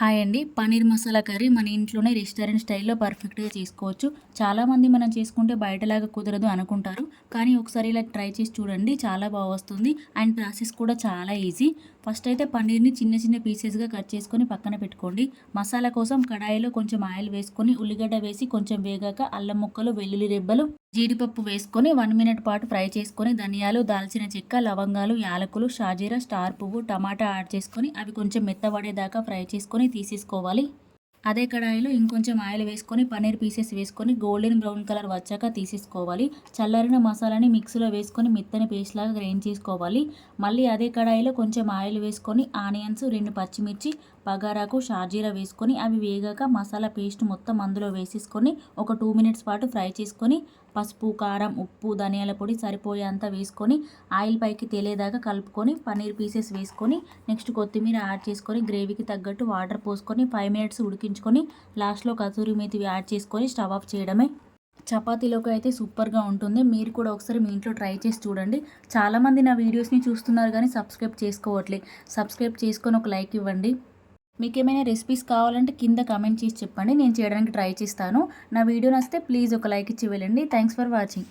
Hi అండి. Paneer masala curry మన ఇంట్లోనే రెస్టారెంట్ స్టైల్లో పర్ఫెక్ట్గా చేసుకోవచ్చు. చాలామంది మనం చేసుకుంటే బయటలాగా కుదరదు అనుకుంటారు. కానీ ఒకసారి ఇలా ట్రై చేసి చూడండి చాలా బాగా వస్తుంది. అండ్ ప్రాసెస్ కూడా చాలా ఈజీ. ఫస్ట్ అయితే పన్నీర్ని చిన్న చిన్న పీసెస్గా కట్ చేసుకొని పక్కన పెట్టుకోండి. మసాలా కోసం కడాయిలో కొంచెం ఆయిల్ వేసుకొని ఉల్లిగడ్డ వేసి కొంచెం వేగాక అల్లం ముక్కలు వెల్లుల్లి రెబ్బలు జీడిపప్పు వేసుకొని వన్ మినిట్ పాటు ఫ్రై చేసుకొని ధనియాలు దాల్చిన చెక్క లవంగాలు యాలకులు షాజీరా స్టార్ పువ్వు టమాటా యాడ్ చేసుకొని అవి కొంచెం మెత్తబడేదాకా ఫ్రై చేసుకొని తీసేసుకోవాలి. అదే కడాయిలో ఇంకొంచెం ఆయిల్ వేసుకొని పన్నీర్ పీసెస్ వేసుకొని గోల్డెన్ బ్రౌన్ కలర్ వచ్చాక తీసేసుకోవాలి. చల్లారిన మసాలాని మిక్సీలో వేసుకొని మెత్తని పేస్ట్ లాగా గ్రైండ్ చేసుకోవాలి. మళ్ళీ అదే కడాయిలో కొంచెం ఆయిల్ వేసుకొని ఆనియన్స్ రెండు పచ్చిమిర్చి బగారాకు షాజీరా వేసుకొని అవి వేగాక మసాలా పేస్ట్ మొత్తం అందులో వేసేసుకొని ఒక టూ మినిట్స్ పాటు ఫ్రై చేసుకొని పసుపు కారం ఉప్పు ధనియాల పొడి సరిపోయేంత వేసుకొని ఆయిల్ పైకి తేలేదాకా కలుపుకొని పన్నీర్ పీసెస్ వేసుకొని నెక్స్ట్ కొత్తిమీర యాడ్ చేసుకొని గ్రేవీకి తగ్గట్టు వాటర్ పోసుకొని ఫైవ్ మినిట్స్ ఉడికించుకొని లాస్ట్లో కసూరి మేతి యాడ్ చేసుకొని స్టవ్ ఆఫ్ చేయడమే. చపాతీలోకి అయితే సూపర్గా ఉంటుంది. మీరు కూడా ఒకసారి మీ ఇంట్లో ట్రై చేసి చూడండి. చాలామంది నా వీడియోస్ని చూస్తున్నారు కానీ సబ్స్క్రైబ్ చేసుకోవట్లే. సబ్స్క్రైబ్ చేసుకొని ఒక లైక్ ఇవ్వండి. మీకు ఏమైనా రెసిపీస్ కావాలంటే కింద కామెంట్ చేసి చెప్పండి. నేను చేయడానికి ట్రై చేస్తాను. నా వీడియో నచ్చితే ప్లీజ్ ఒక లైక్ ఇచ్చి వెళ్ళండి. Thanks for watching.